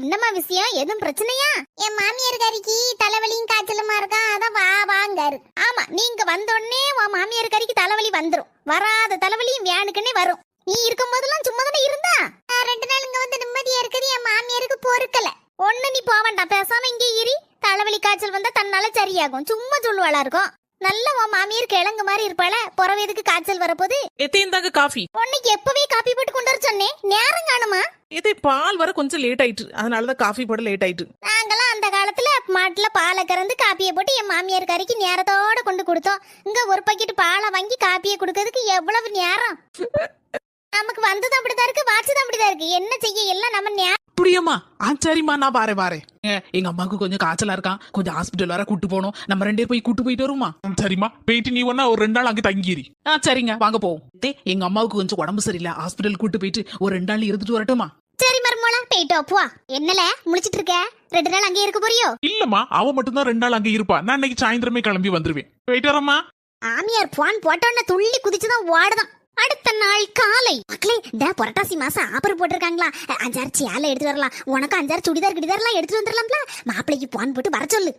என்னம்மா விஷயம்? எதுவும் பிரச்சனையா? என் மாமியார் கறிக்கு தலைவலியும் காய்ச்சலுமா இருக்கா? அதான் வா வாங்காரு. ஆமா நீங்க வந்த உடனே உன் மாமியார் கறிக்கு தலைவலி வந்துரும். வராத தலைவலியும் வேணுக்குன்னே வரும். நீ இருக்கும் போதெல்லாம் சும்மா தானே இருந்தா ரெண்டு நாள் இங்க வந்து நிம்மதியா இருக்குது. என் மாமியாருக்கு பொறுக்கல. ஒண்ணு நீ போக வேண்டாம் பேசாம இங்கே இரி. தலைவலி காய்ச்சல் வந்தா தன்னால சரியாகும். சும்மா சொல்லுவாளா இருக்கும். நல்ல உன் மாமியார் கிழங்கு மாதிரி இருப்பாள? புறவு எதுக்கு காய்ச்சல் வரப்போது எத்தையும் தாங்க காஃபி. உன்னைக்கு எப்பவே காப்பி போட்டு கொண்டு வர சொன்னேன். நேரம் காணுமா? எதை பால் வர கொஞ்சம் லேட் ஆயிட்டு. அதனாலதான் காஃபி போட லேட் ஆயிட்டு. நாங்களாம் அந்த காலத்துல மாட்டுல பாலை கறந்து காப்பியை போட்டு என் மாமியார் கறிக்கு நேரத்தோட கொண்டு கொடுத்தோம். இங்க ஒரு பாக்கெட் பாலை வாங்கி காப்பியை கொடுக்கறதுக்கு எவ்வளவு நேரம்? நமக்கு வந்தது அப்படிதான் இருக்கு வாட்சது அப்படிதான் இருக்கு. என்ன செய்ய? எல்லாம் நம்ம நேரம் அப்படியாம்மா ஆ சரிம்மா நான் பாரேன் ஏ, எங்க அம்மாவுக்கு கொஞ்சம் காய்ச்சலா இருக்கான் கொஞ்சம் ஹாஸ்பிட்டல் வர கூட்டு போகணும். நம்ம ரெண்டு பேரும் போய் கூட்டு போயிட்டு வருமா சரிம்மா போயிட்டு நீ ஒன்னா ஒரு ரெண்டு நாள் அங்க தங்கிரி. ஆ சரிங்க வாங்க போவோம். டே எங்க அம்மாவுக்கு கொஞ்சம் உடம்பு சரியில்லை. ஹாஸ்பிட்டல் கூட்டு போயிட்டு ஒரு ரெண்டு நாள் இருந்துட்டு வரட்டுமா? சரி மருமோளா போயிட்டு வா, போ. என்னல முழிச்சிட்டு இருக்க? ரெண்டு நாள் அங்கே இருக்க போறியோ? இல்லம்மா அவ மட்டும் தான் ரெண்டு நாள் அங்க இருப்பா. நான் இன்னைக்கு சாயந்தரமே கிளம்பி வந்துருவேன். போயிட்டு வரம்மா. ஆமியார் போன் போட்டோன்னு துள்ளி குதிச்சுதான் ஓடுதான். அடுத்த நாள் காலை. மக்களே இந்த புரட்டாசி மாசம் ஆஃபர் போட்டிருக்காங்களா? அஞ்சாறு சேலை எடுத்து வரலாம். உனக்கு அஞ்சாறு சுடிதார் கிடிதார்லாம் எடுத்துட்டு வந்துடலாம்ல? மாப்பிள்ளைக்கு போன் போட்டு வர சொல்லு.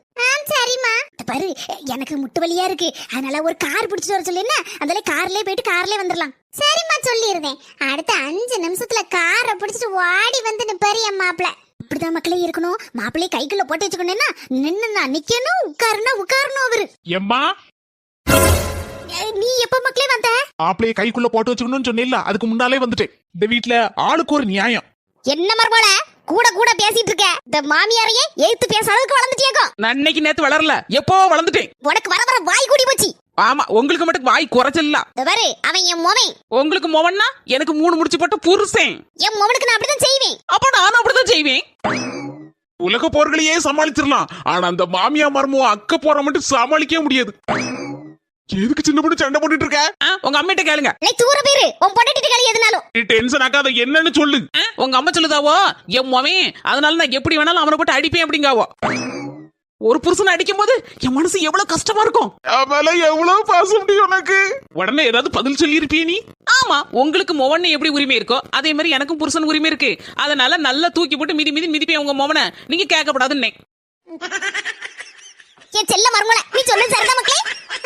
சரிம்மா. பாரு எனக்கு முட்டு வலியா இருக்கு. அதனால ஒரு கார் பிடிச்சிட்டு வர சொல்லு என்ன? அதனால கார்லயே போயிட்டு கார்லயே வந்துடலாம். சரிம்மா சொல்லிருந்தேன் அடுத்த அஞ்சு நிமிஷத்துல காரை பிடிச்சிட்டு ஓடி வந்து நிப்பாரு என் மாப்பிள்ள இப்படிதான் மக்களே இருக்கணும். மாப்பிள்ளைய கைக்குள்ள போட்டு வச்சுக்கணும்னா நின்னு நிக்கணும் உட்காருனா உட்காரணும் அவரு. எம்மா நீ எப்ப மக்களே வந்த? மாப்பிளைய கைக்குள்ள போட்டு வச்சுக்கணும்னு சொன்னேன்ல அதுக்கு முன்னாலே வந்துட்டேன். இந்த வீட்ல ஆளுக்கு ஒரு நியாயம். என்ன மர்மோல கூட கூட பேசிட்டு இருக்க. இந்த மாமியாரையே எய்த்து பேச அளவுக்கு வளர்ந்துட்டியாக்கோ? நான் இன்னைக்கு நேத்து வளரல எப்போ வளர்ந்துட்டேன்? உனக்கு வர வர வாய் கூடி போச்சு. ஆமா உங்களுக்கு மட்டும் வாய் குறைச்சல இந்த பாரு அவன் என் மோவன். உங்களுக்கு மொவன்னா எனக்கு மூணு முடிச்சு போட்டு புருஷன். என் மோவனுக்கு நான் அப்படிதான் செய்வேன். அப்ப நானும் அப்படிதான் செய்வேன். உலக போர்களையே சமாளிச்சிடலாம். ஆனா அந்த மாமியா மர்மம் அக்க போற மட்டும் சமாளிக்கவே முடியாது. எதுக்கு சின்ன பொண்ணு சண்டை போட்டுட்டு இருக்க? உங்க அம்மிட்ட கேளுங்க. இல்லை தூர பேரு. உன் பொண்டாட்டிட்டு களி எதுனாலும். நீ டென்ஷன் ஆக்காத என்னன்னு சொல்லு. உங்க அம்மா சொல்லுதாவோ? என் மொவன் அதனால நான் எப்படி வேணாலும் அவனை போட்டு அடிப்பேன் அப்படிங்காவோ? ஒரு புருஷனை அடிக்கும் போது என் மனசு எவ்வளவு கஷ்டமா இருக்கும்? அவள எவ்வளவு பாசம் முடியும் உனக்கு? உடனே ஏதாவது பதில் சொல்லி இருப்பிய நீ? ஆமா உங்களுக்கு மொவன் எப்படி உரிமை இருக்கோ அதே மாதிரி எனக்கும் புருஷன் உரிமை இருக்கு. அதனால நல்லா தூக்கி போட்டு மிதி மிதி மிதிப்பேன் உங்க மொவனை. நீங்க கேட்கப்படாதுன்னே என் செல்ல மர்மோல நீ சொல்லு சரிதான் மக்களே.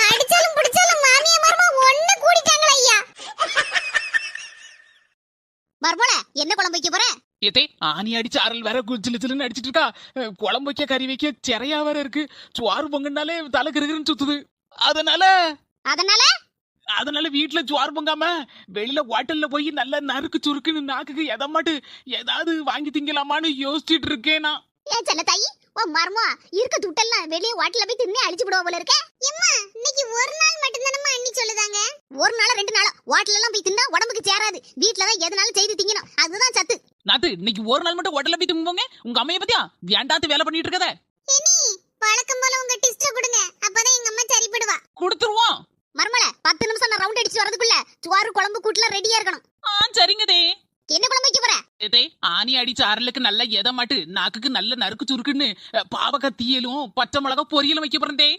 அடிச்சாலும் பிடிச்சாலும் மாமியா மர்மோ ஒண்ணு கூடிட்டாங்களா ஐயா? மர்மோல என்ன குழம்பு வைக்க போற? ஏத்தே ஆணி அடிச்சு அரல் வேற சிலு சிலுன்னு அடிச்சிட்டு இருக்கா. குழம்பு வைக்க கறி வைக்க சிறையா வேற இருக்கு. சுவாறு பொங்கனாலே தலை கிருகிருன்னு சுத்துது. அதனால? அதனால? அதனால வீட்டுல சுவாறு பொங்காம வெளியில ஹோட்டல்ல போய் நல்ல நறுக்கு சுருக்குன்னு நாக்குக்கு எதமாட்டு ஏதாவது வாங்கி திங்கலாமான்னு யோசிச்சுட்டு இருக்கேன் நான். ஏன் செல்ல தாயி ஓ மர்மோ இருக்க துட்டெல்லாம் வெளியே வாட்டில போய் தின்னே அழிச்சு விடுவா போல இருக்க. எம்மா இன்னைக்கு ஒரு நாள் மட்டும் தானம்மா அண்ணி சொல்லுதாங்க? ஒரு நாள் ரெண்டு நாள் வாட்டில எல்லாம் போய் தின்னா உடம்புக்கு சேராது. வீட்ல தான் எதனாலும் செய்து திங்கணும். அதுதான் சத்து. நாத்து இன்னைக்கு ஒரு நாள் மட்டும் ஹோட்டல்ல போய் தும்போங்க உங்க அம்மைய பத்தியா வேண்டாத்து வேலை பண்ணிட்டு இருக்கத? இனி வழக்கம் போல உங்க டிஸ்ட கொடுங்க. அப்பதான் எங்க அம்மா சரிப்படுவா. கொடுத்துருவோம். மர்மல பத்து நிமிஷம் நான் ரவுண்ட் அடிச்சு வரதுக்குள்ள சுவாறு குழம்பு கூட்டுல ரெடியா இருக்கணும். ஆ சரிங்கதே என்ன குழம்பு வைக்க போற? ஏதே ஆணி அடிச்ச அரலுக்கு நல்ல எதமாட்டு நாக்குக்கு நல்ல நறுக்கு சுருக்குன்னு அஹ், பாவக்காய் தீயலும் பச்சை மிளகா பொரியலும் வைக்க போறேன்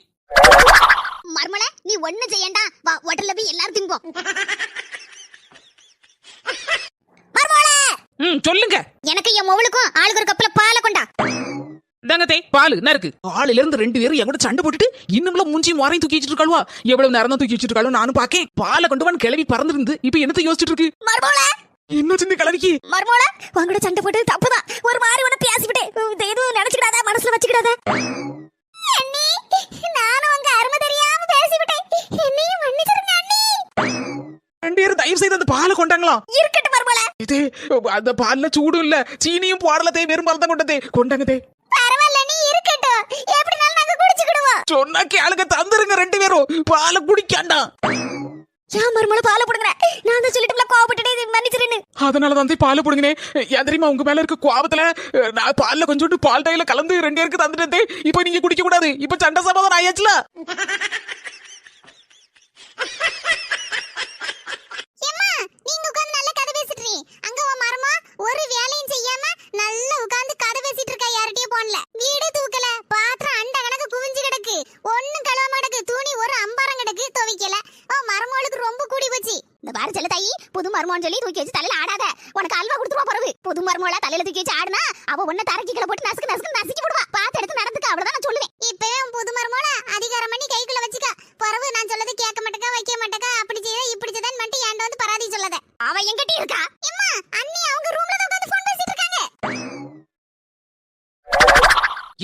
மர்மல நீ ஒண்ணு செய்யண்டா. வா ஹோட்டல்ல போய் எல்லாரும் திம்போம் மர்மல ம் சொல்லுங்க. எனக்கு என் மொவளுக்கும் ஆளுக்கு ஒரு கப்ல பாலை கொண்டா. இந்தாங்க தே பால் என்ன இருக்கு ஆளுல இருந்து ரெண்டு பேரும் என் கூட சண்டை போட்டுட்டு இன்னும்ல மூஞ்சி முறையும் தூக்கி வச்சிட்டு இருக்காளுவா? எவ்வளவு நேரம் தான் தூக்கி வச்சிட்டு இருக்காளோ நானும் பாக்கேன் பாலை கொண்டு வந்து கிளவி பறந்துருந்து இப்ப என்னத்த யோசிச்சுட்டு இருக்கு? மர்மல என்ன சின்ன கிளவிக்கு மர்மோல உங்களோட சண்டை போட்டு தப்புதான். ஒரு மாதிரி உன பேசிவிட்டேன் எதுவும் நினைச்சுக்கிடாத மனசுல வச்சுக்கிடாத. அண்ணி நானும் உங்க அருமை தெரியாம பேசிவிட்டேன். என்னையும் மன்னிச்சிருங்க அண்ணி. ரெண்டு பேரும் தயவு செய்து அந்த பாலை கொண்டாங்களா? இருக்கட்டும் மர்மோல இது அந்த பால்ல சூடும் இல்ல. சீனியும் போடல தே வெறும் பால் தான் கொண்டதே. கொண்டாங்க தே. பரவாயில்ல நீ இருக்கட்டும். எப்படினாலும் நாங்க குடிச்சுக்கிடுவோம். சொன்னா கேளுங்க தந்துருங்க ரெண்டு பேரும். பாலை குடிக்காண்டா. ஏன் மர்மோல பாலை போடுங்க நான் தான் சொல்லிட்டுல கோவப்பட்டுட்டே இது மன்னிச்சிருன்னு. அதனால தான் பாலை போடுங்கனே. ஏன் தெரியுமா உங்க மேல இருக்க கோபத்துல நான் பால்ல கொஞ்சோண்டு பால் டைல கலந்து ரெண்டு பேருக்கு தந்துட்டே இப்போ நீங்க குடிக்க கூடாது இப்போ சண்டை சமாதானம் ஆயாச்சுல ஏம்மா நீங்க உட்கார்ந்து நல்ல கதை பேசிட்டு இருக்கீங்க அங்க உன் மரமா ஒரு வேலையும் செய்யாம நல்லா உட்கார்ந்து கதை பேசிட்டு இருக்கா யார்கிட்டயும் போன்ல வீடு தூக்கல பாத்திரம் அண்ட கணக்கு குவிஞ்சு கிடக்கு ஒண்ணும் கழுவாம கிடக்கு துணி ஒரு அம்பாரம் கிடக்கு துவைக்கல ஓ மருமகளுக்கு ரொம்ப கூடி போச்சு இந்த பாரு செல்ல தாயி புது மருமகன் சொல்லி தூக்கி வச்சு தலையில ஆடாத. உனக்கு அல்வா கொடுத்துருவா பிறகு. புது மருமோல தலையில தூக்கி வச்சு ஆடுனா அவ உன்ன தரக்கிகளை போட்டு நசுக்கு நசுக்கு நசுக்கி விடுவா. பார்த்து எடுத்து நடந்துக்க அவ்வளவுதான் நான் சொல்லுவேன். இப்பவே புது மருமோல அதிகாரம் பண்ணி கைக்குள்ள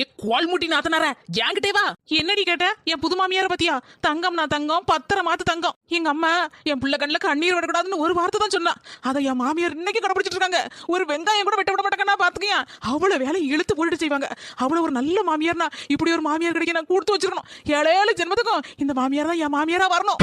ஏ கோல்முட்டி நாத்தனார என்கிட்டே வா. என்னடி கேட்ட? என் புது மாமியார பத்தியா? தங்கம் நான் தங்கம் பத்திர மாத்து தங்கம். எங்க அம்மா என் புள்ள கண்ணில் கண்ணீர் விடக்கூடாதுன்னு ஒரு வார்த்தை தான் சொன்னா. அதை என் மாமியார் இன்னைக்கு கடைபிடிச்சிட்டு இருக்காங்க. ஒரு வெங்காயம் கூட வெட்ட விட மாட்டாங்கன்னா பாத்துக்கியா? அவ்வளவு வேலை இழுத்து போட்டுட்டு செய்வாங்க. அவ்வளவு ஒரு நல்ல மாமியார்னா இப்படி ஒரு மாமியார் கிடைக்க நான் கொடுத்து வச்சிருக்கணும். ஏழேழு ஜென்மத்துக்கும் இந்த மாமியார் தான் என் மாமியாரா வரணும்.